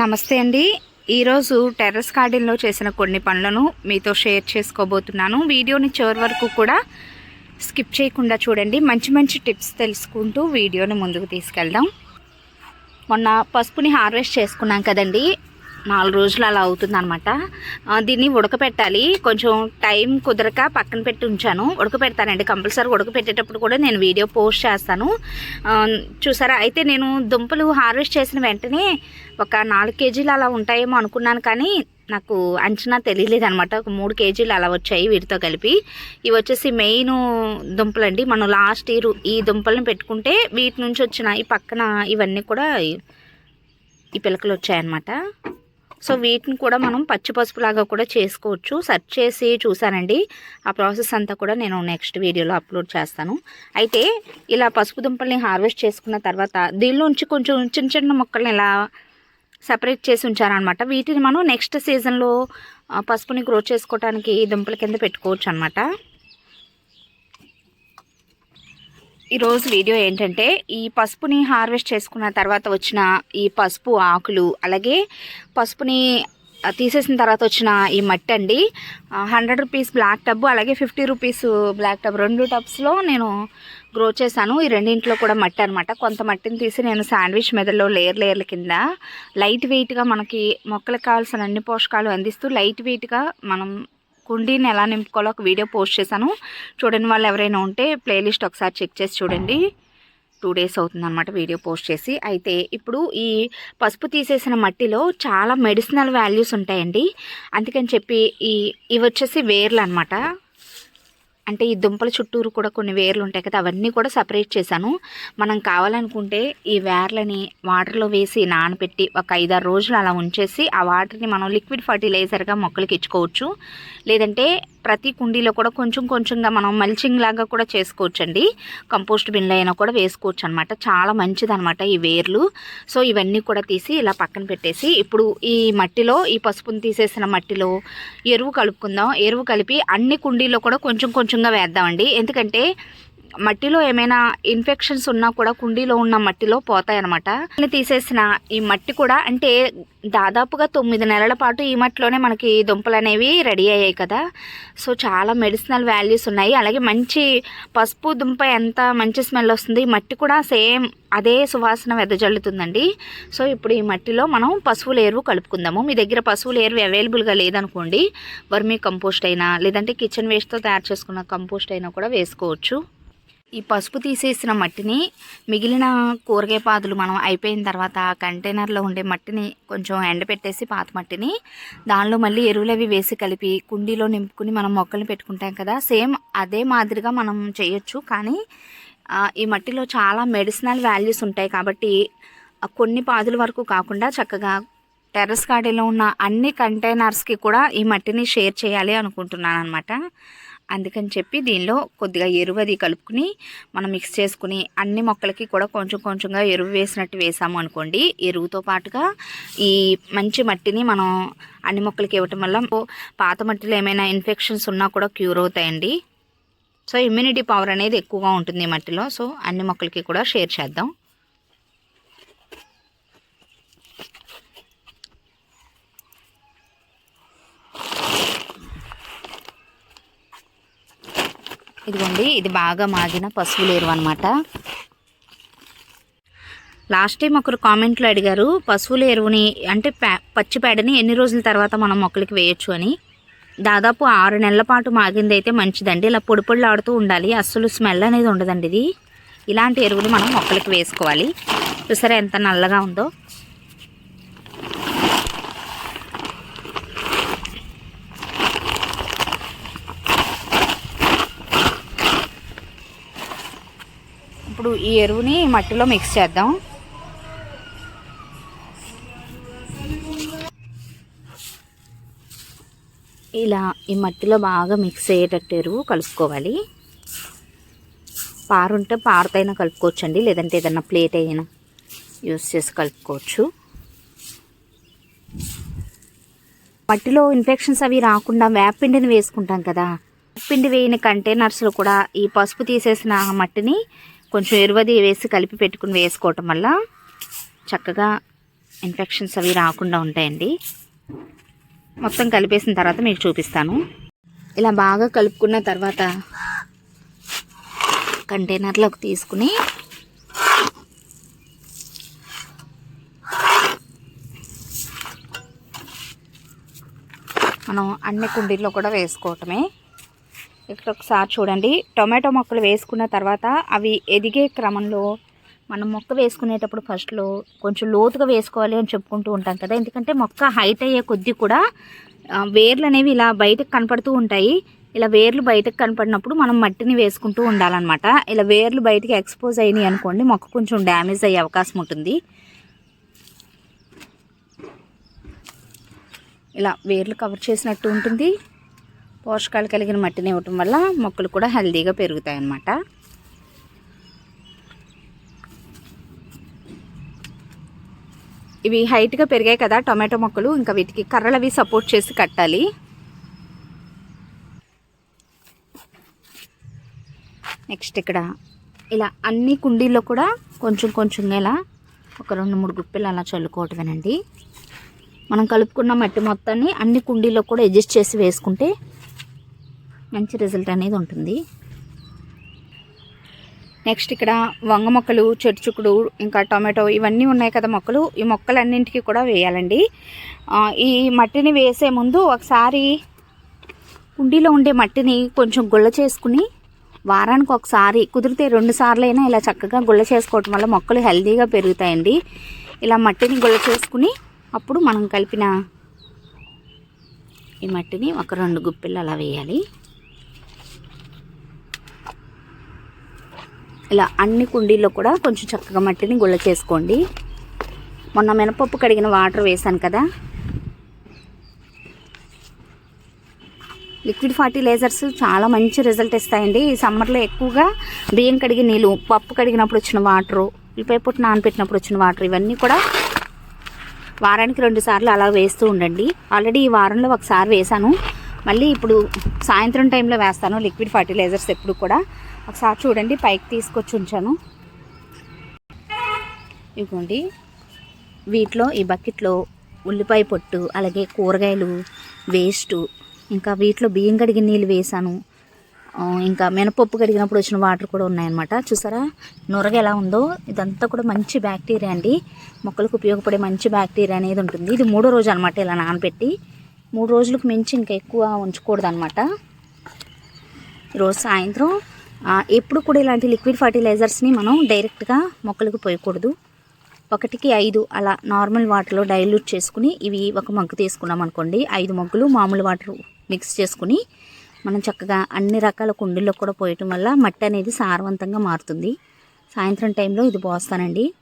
నమస్తే అండి. ఈరోజు టెర్రస్ గార్డెన్లో చేసిన కొన్ని పనులను మీతో షేర్ చేసుకోబోతున్నాను. వీడియోని చివరి వరకు కూడా స్కిప్ చేయకుండా చూడండి. మంచి మంచి టిప్స్ తెలుసుకుంటూ వీడియోని ముందుకు తీసుకెళ్దాం. మొన్న పసుపుని హార్వెస్ట్ చేసుకున్నాం కదండి. నాలుగు రోజులు అలా అవుతుంది అనమాట దీన్ని ఉడకపెట్టాలి. కొంచెం టైం కుదరక పక్కన పెట్టి ఉంచాను. ఉడకపెడతానండి. కంపల్సరీ ఉడకపెట్టేటప్పుడు కూడా నేను వీడియో పోస్ట్ చేస్తాను. చూసారా? అయితే నేను దుంపలు హార్వెస్ట్ చేసిన వెంటనే ఒక నాలుగు కేజీలు అలా ఉంటాయేమో అనుకున్నాను కానీ నాకు అంచనా తెలియలేదు అనమాట ఒక మూడు కేజీలు అలా వచ్చాయి వీటితో కలిపి. ఇవి వచ్చేసి మెయిన్ దుంపలండి. మనం లాస్ట్ ఇయర్ ఈ దుంపలను పెట్టుకుంటే వీటి నుంచి వచ్చిన ఈ పక్కన ఇవన్నీ కూడా ఈ- ఈ పిలకలు వచ్చాయన్నమాట. సో వీటిని కూడా మనం పచ్చి పసుపు లాగా కూడా చేసుకోవచ్చు. సెర్చ్ చేసి చూసానండి. ఆ ప్రాసెస్ అంతా కూడా నేను నెక్స్ట్ వీడియోలో అప్లోడ్ చేస్తాను. అయితే ఇలా పసుపు దుంపల్ని హార్వెస్ట్ చేసుకున్న తర్వాత దీనిలోంచి కొంచెం చిన్న చిన్న మొక్కల్ని ఇలా సపరేట్ చేసి ఉంచారనమాట. వీటిని మనం నెక్స్ట్ సీజన్లో పసుపుని గ్రో చేసుకోవడానికి ఈ దుంపల కింద పెట్టుకోవచ్చు అనమాట ఈరోజు వీడియో ఏంటంటే ఈ పసుపుని హార్వెస్ట్ చేసుకున్న తర్వాత వచ్చిన ఈ పసుపు ఆకులు అలాగే పసుపుని తీసేసిన తర్వాత వచ్చిన ఈ మట్టి అండి. హండ్రెడ్ రూపీస్ బ్లాక్ టబ్ అలాగే ఫిఫ్టీ రూపీస్ బ్లాక్ టబ్. రెండు టబ్స్లో నేను గ్రో చేశాను. ఈ రెండింటిలో కూడా మట్టి అనమాట కొంత మట్టిని తీసి నేను శాండ్విచ్ మెదడులో లేయర్ లేయర్ల కింద లైట్ వెయిట్గా మనకి మొక్కలకు కావాల్సిన అన్ని పోషకాలు అందిస్తూ లైట్ వెయిట్గా మనం కుండీని ఎలా నింపుకోవాలో ఒక వీడియో పోస్ట్ చేశాను. చూడని వాళ్ళు ఎవరైనా ఉంటే ప్లేలిస్ట్ ఒకసారి చెక్ చేసి చూడండి. టూ డేస్ అవుతుందన్నమాట వీడియో పోస్ట్ చేసి. అయితే ఇప్పుడు ఈ పసుపు తీసేసిన మట్టిలో చాలా మెడిసినల్ వాల్యూస్ ఉంటాయండి. అందుకని చెప్పి ఈ ఇవి వచ్చేసి వేర్లు అనమాట అంటే ఈ దుంపల చుట్టూరు కూడా కొన్ని వేర్లు ఉంటాయి కదా అవన్నీ కూడా సపరేట్ చేశాను. మనం కావాలనుకుంటే ఈ వేర్లని వాటర్లో వేసి నానబెట్టి ఒక ఐదారు రోజులు అలా ఉంచేసి ఆ వాటర్ని మనం లిక్విడ్ ఫర్టిలైజర్గా మొక్కలకి ఇచ్చుకోవచ్చు. లేదంటే ప్రతి కుండీలో కూడా కొంచెం కొంచెంగా మనం మల్చింగ్ లాగా కూడా చేసుకోవచ్చండి. కంపోస్ట్ బిన్లో అయినా కూడా వేసుకోవచ్చు అనమాట చాలా మంచిదనమాట ఈ వేర్లు. సో ఇవన్నీ కూడా తీసి ఇలా పక్కన పెట్టేసి ఇప్పుడు ఈ మట్టిలో ఈ పసుపుని తీసేసిన మట్టిలో ఎరువు కలుపుకుందాం. ఎరువు కలిపి అన్ని కుండీలో కూడా కొంచెం కొంచెంగా వేద్దామండి. ఎందుకంటే మట్టిలో ఏమైనా ఇన్ఫెక్షన్స్ ఉన్నా కూడా కుండీలో ఉన్న మట్టిలో పోతాయన్నమాట. నేను తీసేసిన ఈ మట్టి కూడా అంటే దాదాపుగా తొమ్మిది నెలల పాటు ఈ మట్టిలోనే మనకి దుంపలు అనేవి రెడీ అయ్యాయి కదా. సో చాలా మెడిసినల్ వాల్యూస్ ఉన్నాయి. అలాగే మంచి పసుపు దుంప ఎంత మంచి స్మెల్ వస్తుంది. ఈ మట్టి కూడా సేమ్ అదే సువాసన వెదజల్లుతుందండి. సో ఇప్పుడు ఈ మట్టిలో మనం పశువుల ఎరువు కలుపుకుందాము. మీ దగ్గర పశువుల ఎరువు అవైలబుల్గా లేదనుకోండి వర్మీ కంపోస్ట్ అయినా లేదంటే కిచెన్ వేస్ట్తో తయారు చేసుకున్న కంపోస్ట్ అయినా కూడా వేసుకోవచ్చు. ఈ పసుపు తీసేసిన మట్టిని మిగిలిన కూరగాయ పాదులు మనం అయిపోయిన తర్వాత కంటైనర్లో ఉండే మట్టిని కొంచెం ఎండపెట్టేసి పాత మట్టిని దానిలో మళ్ళీ ఎరువులు అవి వేసి కలిపి కుండీలో నింపుకుని మనం మొక్కలు పెట్టుకుంటాం కదా. సేమ్ అదే మాదిరిగా మనం చేయొచ్చు. కానీ ఈ మట్టిలో చాలా మెడిసినల్ వాల్యూస్ ఉంటాయి కాబట్టి కొన్ని పాదుల వరకు కాకుండా చక్కగా టెర్రస్ గార్డెన్లో ఉన్న అన్ని కంటైనర్స్కి కూడా ఈ మట్టిని షేర్ చేయాలి అనుకుంటున్నాను అనమాట అందుకని చెప్పి దీనిలో కొద్దిగా ఎరువు అది కలుపుకుని మనం మిక్స్ చేసుకుని అన్ని మొక్కలకి కూడా కొంచెం కొంచెంగా ఎరువు వేసినట్టు వేసాము అనుకోండి. ఎరువుతో పాటుగా ఈ మంచి మట్టిని మనం అన్ని మొక్కలకి ఇవ్వటం వల్ల పాత మట్టిలో ఏమైనా ఇన్ఫెక్షన్స్ ఉన్నా కూడా క్యూర్ అవుతాయండి. సో ఇమ్యూనిటీ పవర్ అనేది ఎక్కువగా ఉంటుంది మట్టిలో. సో అన్ని మొక్కలకి కూడా షేర్ చేద్దాం. ఇదిగోండి ఇది బాగా మాగిన పసుపులు ఎరువు అనమాట లాస్ట్ టైం ఒకరు కామెంట్లో అడిగారు పశువుల ఎరువుని అంటే పచ్చి పేడని ఎన్ని రోజుల తర్వాత మనం మొక్కలకి వేయొచ్చు అని. దాదాపు ఆరు నెలల పాటు మాగింది అయితే మంచిదండి. ఇలా పొడి ఆడుతూ ఉండాలి. అస్సలు స్మెల్ అనేది ఉండదండి ఇది. ఇలాంటి ఎరువులు మనం మొక్కలకి వేసుకోవాలి. చూసారా ఎంత నల్లగా ఉందో? ఇప్పుడు ఈ ఎరువుని మట్టిలో మిక్స్ చేద్దాం. ఇలా ఈ మట్టిలో బాగా మిక్స్ అయ్యేటట్టు ఎరువు కలుపుకోవాలి. పారుంటే పారతైనా కలుపుకోవచ్చండి లేదంటే ఏదన్నా ప్లేట్ అయినా యూస్ చేసి కలుపుకోవచ్చు. మట్టిలో ఇన్ఫెక్షన్స్ అవి రాకుండా వేపిండిని వేసుకుంటాం కదా. వేపిండి వేయని కంటైనర్స్లో కూడా ఈ పసుపు తీసేసిన మట్టిని కొంచెం ఎరువది వేసి కలిపి పెట్టుకుని వేసుకోవటం వల్ల చక్కగా ఇన్ఫెక్షన్స్ అవి రాకుండా ఉంటాయండి. మొత్తం కలిపేసిన తర్వాత మీకు చూపిస్తాను. ఇలా బాగా కలుపుకున్న తర్వాత కంటైనర్లోకి తీసుకుని మనం అన్ని కుండీల్లో కూడా వేసుకోవటమే. ఇక్కడ ఒకసారి చూడండి. టొమాటో మొక్కలు వేసుకున్న తర్వాత అవి ఎదిగే క్రమంలో మనం మొక్క వేసుకునేటప్పుడు ఫస్ట్లో కొంచెం లోతుగా వేసుకోవాలి అని చెప్పుకుంటూ ఉంటాం కదా. ఎందుకంటే మొక్క హైట్ అయ్యే కొద్దీ కూడా వేర్లు అనేవి ఇలా బయటకు కనపడుతూ ఉంటాయి. ఇలా వేర్లు బయటకు కనపడినప్పుడు మనం మట్టిని వేసుకుంటూ ఉండాలన్నమాట. ఇలా వేర్లు బయటకు ఎక్స్పోజ్ అయినాయి అనుకోండి మొక్క కొంచెం డ్యామేజ్ అయ్యే అవకాశం ఉంటుంది. ఇలా వేర్లు కవర్ చేసినట్టు ఉంటుంది. పోషకాలు కలిగిన మట్టిని ఇవ్వటం వల్ల మొక్కలు కూడా హెల్దీగా పెరుగుతాయి అన్నమాట ఇవి హైట్గా పెరిగాయి కదా టొమాటో మొక్కలు ఇంకా వీటికి కర్రలు అవి సపోర్ట్ చేసి కట్టాలి. నెక్స్ట్ ఇక్కడ ఇలా అన్ని కుండీల్లో కూడా కొంచెం కొంచెంగా ఇలా ఒక రెండు మూడు గుప్పెలు అలా చల్లుకోవటమేనండి. మనం కలుపుకున్న మట్టి మొత్తాన్ని అన్ని కుండీల్లో కూడా అడ్జస్ట్ చేసి వేసుకుంటే మంచి రిజల్ట్ అనేది ఉంటుంది. నెక్స్ట్ ఇక్కడ వంగ మొక్కలు చెట్టు ఇంకా టొమాటో ఇవన్నీ ఉన్నాయి కదా మొక్కలు. ఈ మొక్కలన్నింటికి కూడా వేయాలండి. ఈ మట్టిని వేసే ముందు ఒకసారి కుండీలో ఉండే మట్టిని కొంచెం గుల్ల చేసుకుని వారానికి ఒకసారి కుదిరితే రెండు సార్లు అయినా ఇలా చక్కగా గుల్ల చేసుకోవటం వల్ల మొక్కలు హెల్తీగా పెరుగుతాయండి. ఇలా మట్టిని గుల్ల చేసుకుని అప్పుడు మనం కలిపిన ఈ మట్టిని ఒక రెండు గుప్పిళ్ళు అలా వేయాలి. ఇలా అన్ని కుండీల్లో కూడా కొంచెం చక్కగా మట్టిని గుల్ల చేసుకోండి. మొన్న మినపప్పు కడిగిన వాటర్ వేసాను కదా. లిక్విడ్ ఫర్టిలైజర్స్ చాలా మంచి రిజల్ట్ ఇస్తాయండి. ఈ సమ్మర్లో ఎక్కువగా బియ్యం కడిగి నీళ్ళు పప్పు కడిగినప్పుడు వచ్చిన వాటరు ఉల్లిపాయ పొట్టు నానబెట్టినప్పుడు వచ్చిన వాటర్ ఇవన్నీ కూడా వారానికి రెండు సార్లు అలా వేస్తూ ఉండండి. ఆల్రెడీ ఈ వారంలో ఒకసారి వేశాను. మళ్ళీ ఇప్పుడు సాయంత్రం టైంలో వేస్తాను లిక్విడ్ ఫర్టిలైజర్స్ ఎప్పుడు కూడా. ఒకసారి చూడండి పైకి తీసుకొచ్చి ఉంచాను. ఇదిగోండి వీటిలో ఈ బకెట్లో ఉల్లిపాయ పొట్టు అలాగే కూరగాయలు వేస్ట్ ఇంకా వీటిలో బియ్యం కడిగిన నీళ్ళు వేసాను. ఇంకా మినపప్పు కడిగినప్పుడు వచ్చిన వాటర్ కూడా ఉన్నాయన్నమాట. చూసారా? నొరగ ఎలా ఉందో? ఇదంతా కూడా మంచి బ్యాక్టీరియా అండి. మొక్కలకు ఉపయోగపడే మంచి బ్యాక్టీరియా అనేది ఉంటుంది. ఇది మూడో రోజు అనమాట ఇలా నానబెట్టి. మూడు రోజులకు మించి ఇంకా ఎక్కువ ఉంచకూడదు అనమాట ఈరోజు సాయంత్రం ఎప్పుడు కూడా ఇలాంటి లిక్విడ్ ఫర్టిలైజర్స్ని మనం డైరెక్ట్గా మొక్కలకు పోయకూడదు. ఒకటికి ఐదు అలా నార్మల్ వాటర్లో డైల్యూట్ చేసుకుని ఇవి ఒక మగ్గు తీసుకున్నాం అనుకోండి. ఐదు మగ్గులు మామూలు వాటర్ మిక్స్ చేసుకుని మనం చక్కగా అన్ని రకాల కుండీల్లో కూడా పోయటం వల్ల మట్టి అనేది సారవంతంగా మారుతుంది. సాయంత్రం టైంలో ఇది పోస్తానండి.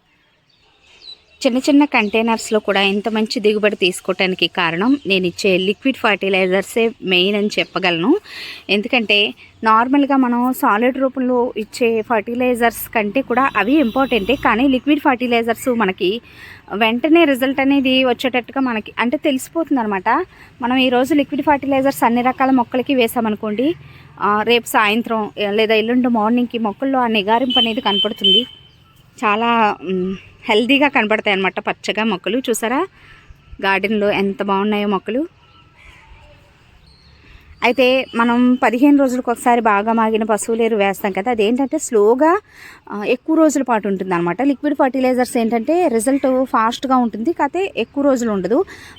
చిన్న చిన్న కంటైనర్స్లో కూడా ఇంత మంచి దిగుబడి తీసుకోవటానికి కారణం నేను ఇచ్చే లిక్విడ్ ఫర్టిలైజర్సే మెయిన్ అని చెప్పగలను. ఎందుకంటే నార్మల్గా మనం సాలిడ్ రూపంలో ఇచ్చే ఫర్టిలైజర్స్ కంటే కూడా అవి ఇంపార్టెంటే. కానీ లిక్విడ్ ఫర్టిలైజర్స్ మనకి వెంటనే రిజల్ట్ అనేది వచ్చేటట్టుగా మనకి అంటే తెలిసిపోతుంది అనమాట మనం ఈరోజు లిక్విడ్ ఫర్టిలైజర్స్ అన్ని రకాల మొక్కలకి వేసామనుకోండి రేపు సాయంత్రం లేదా ఎల్లుండి మార్నింగ్కి మొక్కల్లో ఆ నిగారింపు అనేది కనపడుతుంది. చాలా హెల్తీగా హెల్దీగా కనబడతాయి అన్నమాట పచ్చగా మొక్కలు. చూసారా? గార్డెన్లో ఎంత బాగున్నాయో మొక్కలు. అయితే మనం పదిహేను రోజులకు ఒకసారి బాగా మాగిన పశువులేరు వేస్తాం కదా అదేంటంటే స్లోగా ఎక్కువ రోజుల పాటు ఉంటుంది అనమాట లిక్విడ్ ఫర్టిలైజర్స్ ఏంటంటే రిజల్ట్ ఫాస్ట్గా ఉంటుంది కాకపోతే ఎక్కువ రోజులు ఉండదు.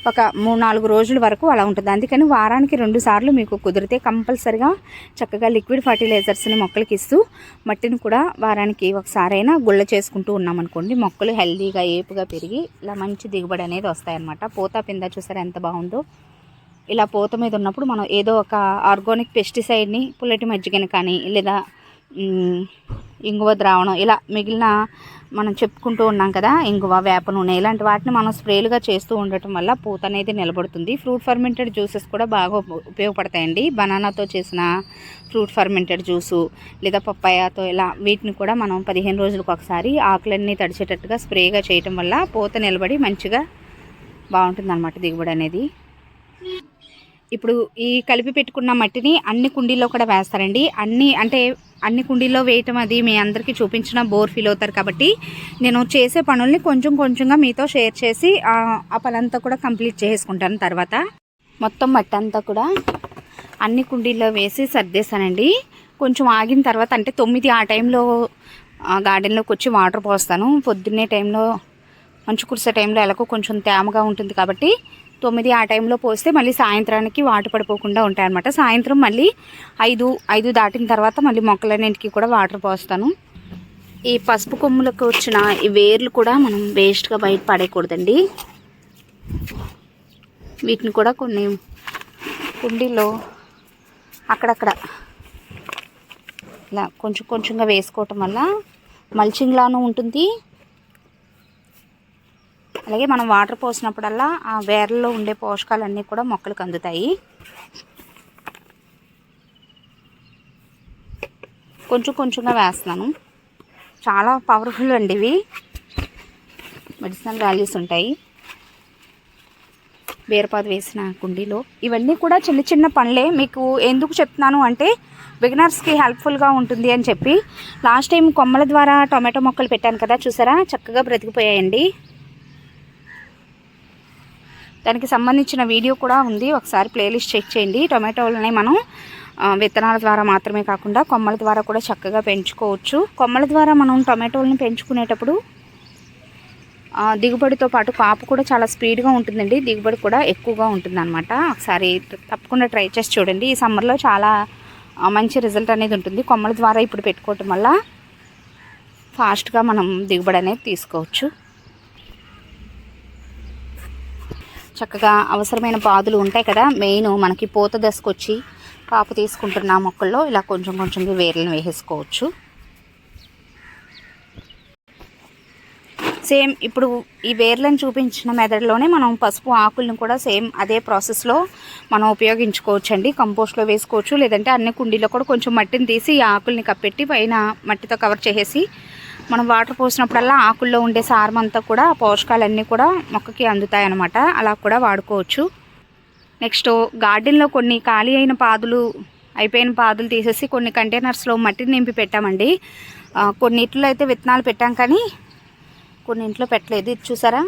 ఒక మూడు నాలుగు రోజుల వరకు అలా ఉంటుంది. అందుకని వారానికి రెండు సార్లు మీకు కుదిరితే కంపల్సరిగా చక్కగా లిక్విడ్ ఫర్టిలైజర్స్ని మొక్కలకి ఇస్తూ మట్టిని కూడా వారానికి ఒకసారైనా గుళ్ళ చేసుకుంటూ ఉన్నామనుకోండి మొక్కలు హెల్దీగా ఏపుగా పెరిగి ఇలా మంచి దిగుబడి అనేది వస్తాయన్నమాట. పూత పింద చూసారా ఎంత బాగుందో? ఇలా పూత మీద ఉన్నప్పుడు మనం ఏదో ఒక ఆర్గానిక్ పెస్టిసైడ్ని పుల్లటి మజ్జిగని కానీ లేదా ఇంగువ ద్రావణం ఇలా మిగిలిన మనం చెప్పుకుంటూ ఉన్నాం కదా ఇంగువ వేప నూనె ఇలాంటి వాటిని మనం స్ప్రేలుగా చేస్తూ ఉండటం వల్ల పూత అనేది నిలబడుతుంది. ఫ్రూట్ ఫర్మెంటెడ్ జ్యూసెస్ కూడా బాగా ఉపయోగపడతాయండి. బనానాతో చేసిన ఫ్రూట్ ఫర్మెంటెడ్ జ్యూసు లేదా పప్పాయాతో ఇలా వీటిని కూడా మనం పదిహేను రోజులకు ఒకసారి ఆకులన్నీ తడిచేటట్టుగా స్ప్రేగా చేయటం వల్ల పూత నిలబడి మంచిగా బాగుంటుంది దిగుబడి అనేది ఇప్పుడు ఈ కలిపి పెట్టుకున్న మట్టిని అన్ని కుండీల్లో కూడా వేస్తారండి. అన్ని అంటే అన్ని కుండీల్లో వేయటం అది మీ అందరికీ చూపించిన బోర్ ఫీల్ అవుతారు కాబట్టి నేను చేసే పనుల్ని కొంచెం కొంచెంగా మీతో షేర్ చేసి ఆ పనంతా కూడా కంప్లీట్ చేసుకుంటాను తర్వాత. మొత్తం మట్టి అంతా కూడా అన్ని కుండీల్లో వేసి సర్దేశానండి. కొంచెం ఆగిన తర్వాత అంటే తొమ్మిది ఆ టైంలో గార్డెన్లోకి వచ్చి వాటర్ పోస్తాను. పొద్దున్నే టైంలో మంచు కురిసే టైంలో ఎలాగో కొంచెం తేమగా ఉంటుంది కాబట్టి తొమ్మిది ఆ టైంలో పోస్తే మళ్ళీ సాయంత్రానికి వాటర్ పడిపోకుండా ఉంటాయి అనమాట సాయంత్రం మళ్ళీ ఐదు ఐదు దాటిన తర్వాత మళ్ళీ మొక్కలన్నింటికి కూడా వాటర్ పోస్తాను. ఈ పసుపు కొమ్ములకు వచ్చిన ఈ వేర్లు కూడా మనం వేస్ట్గా బయట పడేయకూడదండి. వీటిని కూడా కొన్ని కుండీలో అక్కడక్కడ ఇలా కొంచెం కొంచెంగా వేసుకోవటం వల్ల మల్చింగ్లాను ఉంటుంది. అలాగే మనం వాటర్ పోసినప్పుడల్లా ఆ వేర్లలో ఉండే పోషకాలన్నీ కూడా మొక్కలకు అందుతాయి. కొంచెం కొంచెంగా వేస్తున్నాను. చాలా పవర్ఫుల్ అండి ఇవి. మెడిసినల్ వాల్యూస్ ఉంటాయి. బీరపాదు వేసిన కుండీలో. ఇవన్నీ కూడా చిన్న చిన్న పనులే మీకు ఎందుకు చెప్తున్నాను అంటే బిగినర్స్కి హెల్ప్ఫుల్గా ఉంటుంది అని చెప్పి. లాస్ట్ టైం కొమ్మల ద్వారా టొమాటో మొక్కలు పెట్టాను కదా చూసారా? చక్కగా బ్రతికిపోయాయండి. దానికి సంబంధించిన వీడియో కూడా ఉంది. ఒకసారి ప్లేలిస్ట్ చెక్ చేయండి. టొమాటోలని మనం విత్తనాల ద్వారా మాత్రమే కాకుండా కొమ్మల ద్వారా కూడా చక్కగా పెంచుకోవచ్చు. కొమ్మల ద్వారా మనం టొమాటోలని పెంచుకునేటప్పుడు దిగుబడితో పాటు కాపు కూడా చాలా స్పీడ్గా ఉంటుందండి. దిగుబడి కూడా ఎక్కువగా ఉంటుందన్నమాట. ఒకసారి తప్పకుండా ట్రై చేసి చూడండి. ఈ సమ్మర్లో చాలా మంచి రిజల్ట్ అనేది ఉంటుంది. కొమ్మల ద్వారా ఇప్పుడు పెట్టుకోవటం వల్ల ఫాస్ట్గా మనం దిగుబడి అనేది తీసుకోవచ్చు. చక్కగా అవసరమైన పాదులు ఉంటాయి కదా. మెయిన్ మనకి పూత దశకు వచ్చి కాపు తీసుకుంటున్న మొక్కల్లో ఇలా కొంచెం కొంచెంగా వేర్లను వేసేసుకోవచ్చు. సేమ్ ఇప్పుడు ఈ వేర్లను చూపించిన మెదడులోనే మనం పసుపు ఆకులను కూడా సేమ్ అదే ప్రాసెస్లో మనం ఉపయోగించుకోవచ్చు అండి కంపోస్ట్లో వేసుకోవచ్చు. లేదంటే అన్ని కుండీలో కూడా కొంచెం మట్టిని తీసి ఈ ఆకుల్ని కప్పెట్టి పైన మట్టితో కవర్ చేసేసి మనం వాటర్ పోసినప్పుడల్లా ఆకుల్లో ఉండే సారం అంతా కూడా పోషకాలన్నీ కూడా మొక్కకి అందుతాయి అన్నమాట అలా కూడా వాడుకోవచ్చు. నెక్స్ట్ గార్డెన్లో కొన్ని ఖాళీ అయిన పాదులు అయిపోయిన పాదులు తీసేసి కొన్ని కంటైనర్స్లో మట్టిని నింపి పెట్టామండి. కొన్ని కొన్నిట్లో అయితే విత్తనాలు పెట్టాం కానీ కొన్ని ఇంట్లో పెట్టలేదు. ఇది చూసారా?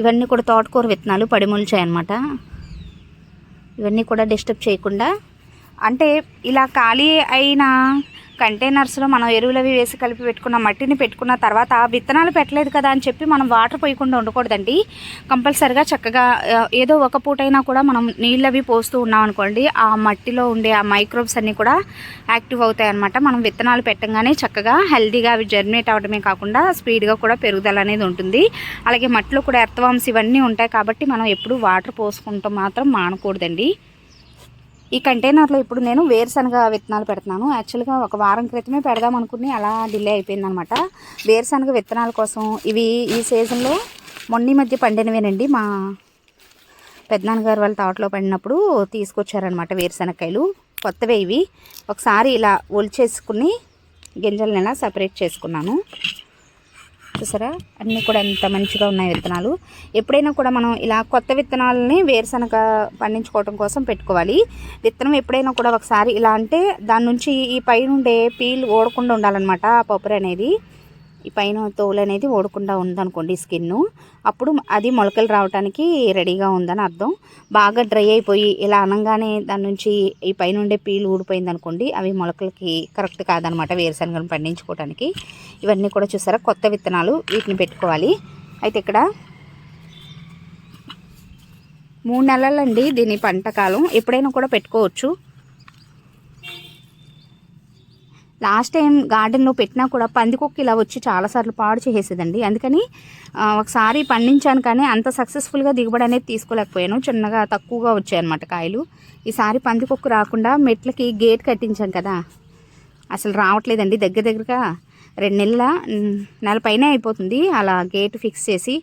ఇవన్నీ కూడా తోటకూర విత్తనాలు పడిమొలిచాయి అనమాట ఇవన్నీ కూడా డిస్టర్బ్ చేయకుండా అంటే ఇలా ఖాళీ అయిన కంటైనర్స్లో మనం ఎరువులు అవి వేసి కలిపి పెట్టుకున్న మట్టిని పెట్టుకున్న తర్వాత విత్తనాలు పెట్టలేదు కదా అని చెప్పి మనం వాటర్ పోయకుండా ఉండకూడదండి. కంపల్సరిగా చక్కగా ఏదో ఒక పూటైనా కూడా మనం నీళ్ళు అవి పోస్తూ ఉన్నాం అనుకోండి ఆ మట్టిలో ఉండే ఆ మైక్రోబ్స్ అన్నీ కూడా యాక్టివ్ అవుతాయి అనమాట మనం విత్తనాలు పెట్టగానే చక్కగా హెల్దీగా అవి జర్మినేట్ అవడమే కాకుండా స్పీడ్గా కూడా పెరుగుదల అనేది ఉంటుంది. అలాగే మట్టిలో కూడా ఎర్తవామ్స్ ఇవన్నీ ఉంటాయి కాబట్టి మనం ఎప్పుడు వాటర్ పోసుకుంటూ మాత్రం మానకూడదండి. ఈ కంటైనర్లో ఇప్పుడు నేను వేరుశనగ విత్తనాలు పెడుతున్నాను. యాక్చువల్గా ఒక వారం క్రితమే పెడదాం అనుకుని అలా డిలే అయిపోయిందనమాట. వేరుశనగ విత్తనాల కోసం ఇవి ఈ సీజన్లో మొన్న మధ్య పండినవేనండి. మా పెద్దనాన్నగారు వాళ్ళ తోటలో పడినప్పుడు తీసుకొచ్చారనమాట వేరుశనగకాయలు. కొత్తవే ఇవి. ఒకసారి ఇలా ఒలిచేసుకుని గింజలను ఇలా సపరేట్ చేసుకున్నాను. చూసారా? అన్నీ కూడా ఎంత మంచిగా ఉన్నాయి విత్తనాలు. ఎప్పుడైనా కూడా మనం ఇలా కొత్త విత్తనాలని వేరుశనగ పండించుకోవడం కోసం పెట్టుకోవాలి. విత్తనం ఎప్పుడైనా కూడా ఒకసారి ఇలా అంటే దాని నుంచి ఈ పైన ఉండే పీల్ ఓడకుండా ఉండాలన్నమాట ఆ పప్పురు అనేది. ఈ పైన తోలు అనేది ఓడకుండా ఉందనుకోండి స్కిన్ అప్పుడు అది మొలకలు రావడానికి రెడీగా ఉందని అర్థం. బాగా డ్రై అయిపోయి ఇలా అనగానే దాని నుంచి ఈ పైన ఉండే పీలు ఊడిపోయింది అనుకోండి అవి మొలకలకి కరెక్ట్ కాదనమాట వేరుశనగను పండించుకోవడానికి ఇవన్నీ కూడా చూసారా? కొత్త విత్తనాలు వీటిని పెట్టుకోవాలి. అయితే ఇక్కడ మూడు నెలలండి దీని పంట కాలం. ఎప్పుడైనా కూడా పెట్టుకోవచ్చు. లాస్ట్ టైం గార్డెన్లో పెట్టినా కూడా పందికొక్క ఇలా వచ్చి చాలాసార్లు పాడు చేసేదండి. అందుకని ఒకసారి పండించాను కానీ అంత సక్సెస్ఫుల్గా దిగుబడి అనేది తీసుకోలేకపోయాను. చిన్నగా తక్కువగా వచ్చాయన్నమాట కాయలు. ఈసారి పందికొక్కు రాకుండా మెట్లకి గేట్ కట్టించాం కదా. అసలు రావట్లేదండి దగ్గర దగ్గరగా. రెండు నెలల నెల పైన అయిపోతుంది. అలా గేట్ ఫిక్స్ చేసి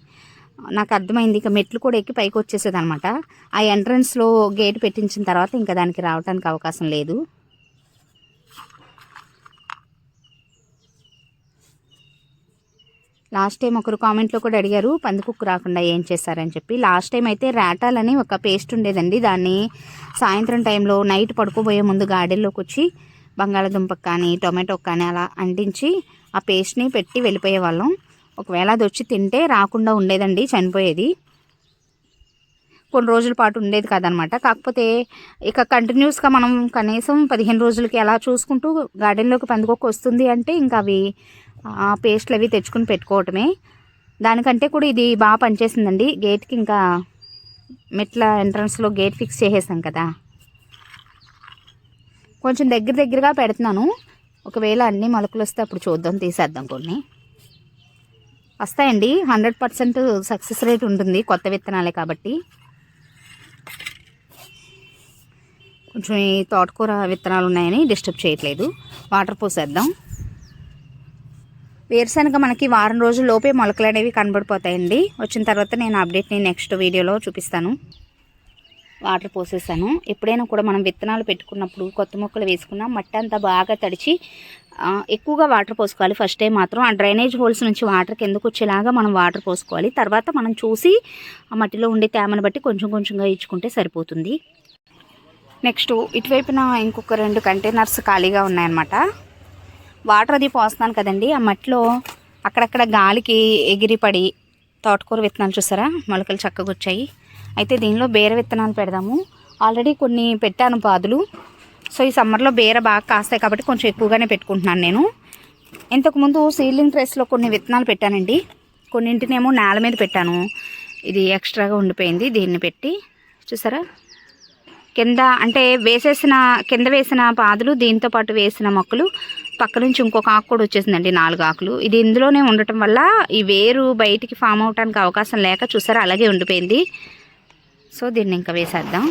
నాకు అర్థమైంది. ఇక మెట్లు కూడా ఎక్కి పైకి వచ్చేసేది అనమాట ఆ ఎంట్రన్స్లో గేట్ పెట్టించిన తర్వాత ఇంకా దానికి రావడానికి అవకాశం లేదు. లాస్ట్ టైం ఒకరు కామెంట్లో కూడా అడిగారు పందికొక్కు రాకుండా ఏం చేశారని చెప్పి. లాస్ట్ టైం అయితే రాటాల్ అని ఒక పేస్ట్ ఉండేదండి. దాన్ని సాయంత్రం టైంలో నైట్ పడుకోబోయే ముందు గార్డెన్లోకి వచ్చి బంగాళాదుంపకు కానీ టొమాటోకి కానీ అలా అంటించి ఆ పేస్ట్ని పెట్టి వెళ్ళిపోయేవాళ్ళం ఒకవేళ అది వచ్చి తింటే రాకుండా ఉండేదండి చనిపోయేది. కొన్ని రోజుల పాటు ఉండేది కాదనమాట. కాకపోతే ఇక కంటిన్యూస్గా మనం కనీసం పదిహేను రోజులకి అలా చూసుకుంటూ గార్డెన్లోకి పందికొక్క వస్తుంది అంటే ఇంకా అవి ఆ పేస్ట్లు అవి తెచ్చుకుని పెట్టుకోవటమే. దానికంటే కూడా ఇది బాగా పనిచేసిందండి. గేట్కి ఇంకా మెట్ల ఎంట్రన్స్లో గేట్ ఫిక్స్ చేసేసాం కదా. కొంచెం దగ్గర దగ్గరగా పెడుతున్నాను. ఒకవేళ అన్ని మొలకలు వస్తే అప్పుడు చూద్దాం తీసేద్దాం కొన్ని. వస్తాయండి. హండ్రెడ్ పర్సెంట్ సక్సెస్ రేట్ ఉంటుంది కొత్త విత్తనాలే కాబట్టి. కొంచెం ఈ తోటకూర విత్తనాలు ఉన్నాయని డిస్టర్బ్ చేయట్లేదు. వాటర్ పోసేద్దాం. వేరుశనగ మనకి వారం రోజుల లోపే మొలకలు అనేవి కనబడిపోతాయండి. వచ్చిన తర్వాత నేను అప్డేట్ని నెక్స్ట్ వీడియోలో చూపిస్తాను. వాటర్ పోసేసాను. ఎప్పుడైనా కూడా మనం విత్తనాలు పెట్టుకున్నప్పుడు కొత్త మొక్కలు వేసుకున్న మట్టి అంతా బాగా తడిచి ఎక్కువగా వాటర్ పోసుకోవాలి. ఫస్ట్ టైం మాత్రం ఆ డ్రైనేజ్ హోల్స్ నుంచి వాటర్ కిందకు వచ్చేలాగా మనం వాటర్ పోసుకోవాలి. తర్వాత మనం చూసి ఆ మట్టిలో ఉండే తేమను బట్టి కొంచెం కొంచెంగా ఇచ్చుకుంటే సరిపోతుంది. నెక్స్ట్ ఇటువైపున ఇంకొక రెండు కంటైనర్స్ ఖాళీగా ఉన్నాయన్నమాట. వాటర్ అది పోస్తున్నాను కదండి. ఆ మట్టిలో అక్కడక్కడ గాలికి ఎగిరిపడి తోటకూర విత్తనాలు చూసారా? మొలకలు చక్కగా వచ్చాయి. అయితే దీనిలో బేర విత్తనాలు పెడదాము. ఆల్రెడీ కొన్ని పెట్టాను పాదులు. సో ఈ సమ్మర్లో బేర బాగా కాస్తాయి కాబట్టి కొంచెం ఎక్కువగానే పెట్టుకుంటున్నాను నేను. ఇంతకుముందు సీలింగ్ ట్రేస్లో కొన్ని విత్తనాలు పెట్టానండి. కొన్నింటినేమో నేల మీద పెట్టాను. ఇది ఎక్స్ట్రాగా ఉండిపోయింది. దీన్ని పెట్టి చూసారా? కింద అంటే వేసేసిన కింద వేసిన పాదులు దీంతో పాటు వేసిన మొక్కలు పక్క నుంచి ఇంకొక ఆకు కూడా వచ్చేసిందండి నాలుగు ఆకులు. ఇది ఇందులోనే ఉండటం వల్ల ఈ వేరు బయటికి ఫామ్ అవడానికి అవకాశం లేక చూసారా? అలాగే ఉండిపోయింది. సో దీన్ని ఇంకా వేసేద్దాం.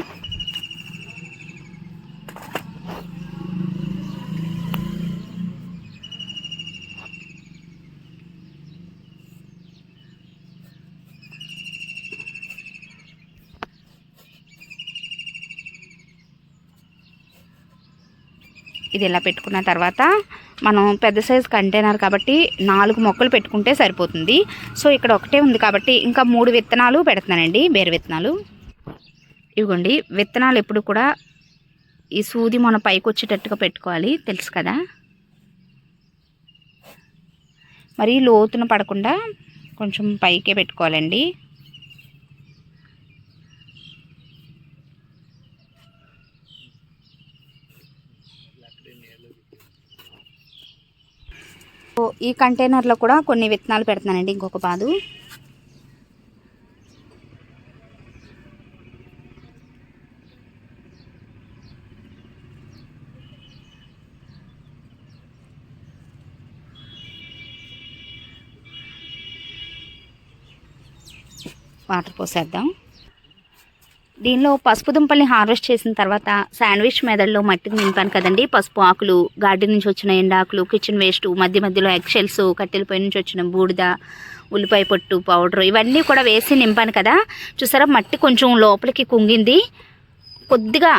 ఇది ఇలా పెట్టుకున్న తర్వాత మనం పెద్ద సైజ్ కంటైనర్ కాబట్టి నాలుగు మొక్కలు పెట్టుకుంటే సరిపోతుంది. సో ఇక్కడ ఒకటే ఉంది కాబట్టి ఇంకా మూడు విత్తనాలు పెడుతున్నానండి బేరు విత్తనాలు. ఇవ్వండి. విత్తనాలు ఎప్పుడు కూడా ఈ సూది మన పైకి వచ్చేటట్టుగా పెట్టుకోవాలి. తెలుసు కదా? మరీ లోతున పడకుండా కొంచెం పైకే పెట్టుకోవాలండి. ఈ కంటైనర్లో కూడా కొన్ని విత్తనాలు పెడుతున్నానండి. ఇంకొక పాదు వాటర్ పోసేద్దాం. దీనిలో పసుపు దుంపల్ని హార్వెస్ట్ చేసిన తర్వాత శాండ్విచ్ మెదడులో మట్టిని నింపాను కదండి. పసుపు ఆకులు గార్డెన్ నుంచి వచ్చిన ఎండాకులు కిచెన్ వేస్ట్ మధ్య మధ్యలో ఎక్సెల్స్ కట్టెలపై కట్టెల నుంచి వచ్చిన బూడిద ఉల్లిపాయ పొట్టు పౌడర్ ఇవన్నీ కూడా వేసి నింపాను కదా. చూసారా మట్టి కొంచెం లోపలికి కుంగింది. కొద్దిగా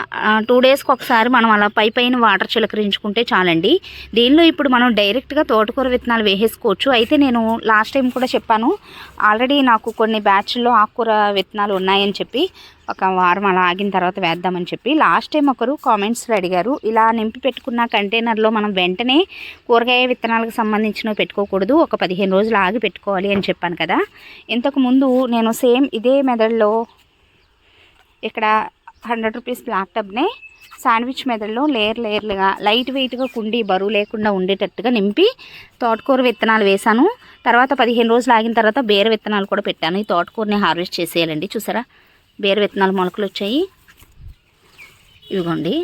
టూ డేస్కి ఒకసారి మనం అలా పై పైన వాటర్ చిలకరించుకుంటే చాలండి. దీనిలో ఇప్పుడు మనం డైరెక్ట్గా తోటకూర విత్తనాలు వేసేసుకోవచ్చు. అయితే నేను లాస్ట్ టైం కూడా చెప్పాను. ఆల్రెడీ నాకు కొన్ని బ్యాచ్ల్లో ఆకుకూర విత్తనాలు ఉన్నాయని చెప్పి ఒక వారం అలా ఆగిన తర్వాత వేద్దామని చెప్పి లాస్ట్ టైం ఒకరు కామెంట్స్లో అడిగారు. ఇలా నింపి పెట్టుకున్న కంటైనర్లో మనం వెంటనే కూరగాయ విత్తనాలకు సంబంధించినవి పెట్టుకోకూడదు. ఒక పదిహేను రోజులు ఆగి పెట్టుకోవాలి అని చెప్పాను కదా. ఇంతకుముందు నేను సేమ్ ఇదే మెథడ్లో ఇక్కడ హండ్రెడ్ రూపీస్ బ్లాక్ టబ్నే శాండ్విచ్ మెదడులో లేయర్ లేయర్లుగా లైట్ వెయిట్గా కుండి బరువు లేకుండా ఉండేటట్టుగా నింపి తోటకూర విత్తనాలు వేశాను. తర్వాత పదిహేను రోజులు ఆగిన తర్వాత బేర విత్తనాలు కూడా పెట్టాను. ఈ తోటకూరని హార్వెస్ట్ చేసేయాలండి. చూసారా? బేర విత్తనాలు మొలకలు వచ్చాయి. ఇదిగోండి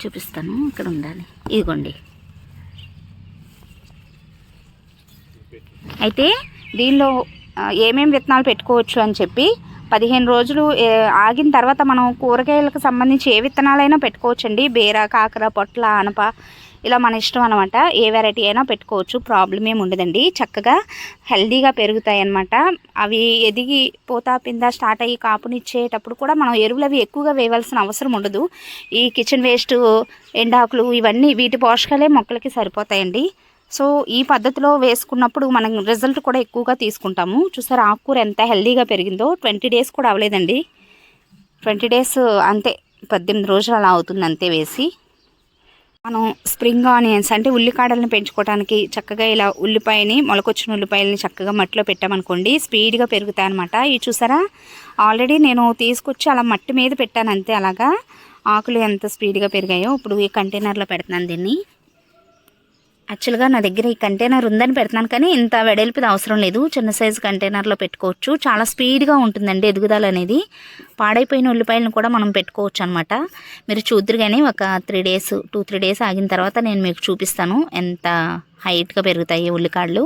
చూపిస్తాను. ఇక్కడ ఉండాలి. ఇదిగోండి. అయితే దీనిలో ఏమేమి విత్తనాలు పెట్టుకోవచ్చు అని చెప్పి పదిహేను రోజులు ఆగిన తర్వాత మనం కూరగాయలకు సంబంధించి ఏ విత్తనాలైనా పెట్టుకోవచ్చండి. బీర కాకర పొట్ల అనప ఇలా మన ఇష్టం అనమాట ఏ వెరైటీ అయినా పెట్టుకోవచ్చు. ప్రాబ్లం ఏమి ఉండదండి. చక్కగా హెల్దీగా పెరుగుతాయి అన్నమాట అవి ఎదిగి పోతా పింద స్టార్ట్ అయ్యి కాపునిచ్చేటప్పుడు కూడా మనం ఎరువులు అవి ఎక్కువగా వేయవలసిన అవసరం ఉండదు. ఈ కిచెన్ వేస్ట్ ఎండాకులు ఇవన్నీ వీటి పోషకాలే మొక్కలకి సరిపోతాయండి. సో ఈ పద్ధతిలో వేసుకున్నప్పుడు మనం రిజల్ట్ కూడా ఎక్కువగా తీసుకుంటాము. చూసారా ఆకుకూర ఎంత హెల్దీగా పెరిగిందో. ట్వంటీ డేస్ కూడా అవ్వలేదండి. ట్వంటీ డేస్ అంతే పద్దెనిమిది రోజులు అలా అవుతుంది అంతే వేసి. మనం స్ప్రింగ్ ఆనియన్స్ అంటే ఉల్లికాడలను పెంచుకోవడానికి చక్కగా ఇలా ఉల్లిపాయని మొలకొచ్చిన ఉల్లిపాయలని చక్కగా మట్టిలో పెట్టామనుకోండి స్పీడ్గా పెరుగుతాయి అనమాట ఇవి చూసారా ఆల్రెడీ నేను తీసుకొచ్చి అలా మట్టి మీద పెట్టాను అంతే అలాగా. ఆకులు ఎంత స్పీడ్గా పెరిగాయో ఇప్పుడు ఈ కంటైనర్లో పెడుతున్నాను దీన్ని. యాక్చువల్గా నా దగ్గర ఈ కంటైనర్ ఉందని పెడుతున్నాను కానీ ఇంత వెడల్పుది అవసరం లేదు. చిన్న సైజు కంటైనర్లో పెట్టుకోవచ్చు. చాలా స్పీడ్గా ఉంటుందండి ఎదుగుదల అనేది. పాడైపోయిన ఉల్లిపాయలను కూడా మనం పెట్టుకోవచ్చు అనమాట మీరు చూద్దరు కానీ ఒక three days two three days ఆగిన తర్వాత నేను మీకు చూపిస్తాను ఎంత హైట్గా పెరుగుతాయి ఉల్లికాడలు.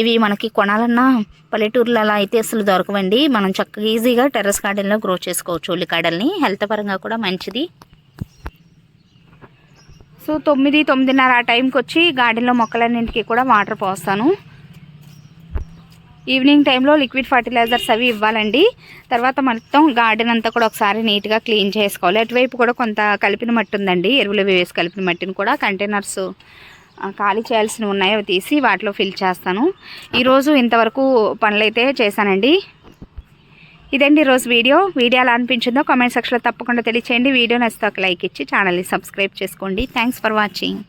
ఇవి మనకి కొనాలన్నా పల్లెటూర్లలో అలా అయితే అసలు దొరకవండి. మనం చక్కగా ఈజీగా టెర్రస్ గార్డెన్లో గ్రో చేసుకోవచ్చు ఉల్లికాడల్ని. హెల్త్ పరంగా కూడా మంచిది. సో తొమ్మిది తొమ్మిదిన్నర ఆ టైంకి వచ్చి గార్డెన్లో మొక్కలన్నింటికి కూడా వాటర్ పోస్తాను. ఈవినింగ్ టైంలో లిక్విడ్ ఫర్టిలైజర్స్ అవి ఇవ్వాలండి. తర్వాత మొత్తం గార్డెన్ అంతా కూడా ఒకసారి నీట్గా క్లీన్ చేసుకోవాలి. అటువైపు కూడా కొంత కలిపిన మట్టి ఉందండి. ఎరువులు వేసి కలిపిన మట్టిని కూడా కంటైనర్స్ ఖాళీ చేయాల్సినవి ఉన్నాయి. అవి తీసి వాటిలో ఫిల్ చేస్తాను. ఈరోజు ఇంతవరకు పనులైతే చేశానండి. ఇదండి ఈరోజు వీడియో. వీడియో ఎలా అనిపించిందో కామెంట్ సెక్షన్లో తప్పకుండా తెలియచేయండి. వీడియో నచ్చితే ఒక లైక్ ఇచ్చి ఛానల్ని సబ్స్క్రైబ్ చేసుకోండి. Thanks for watching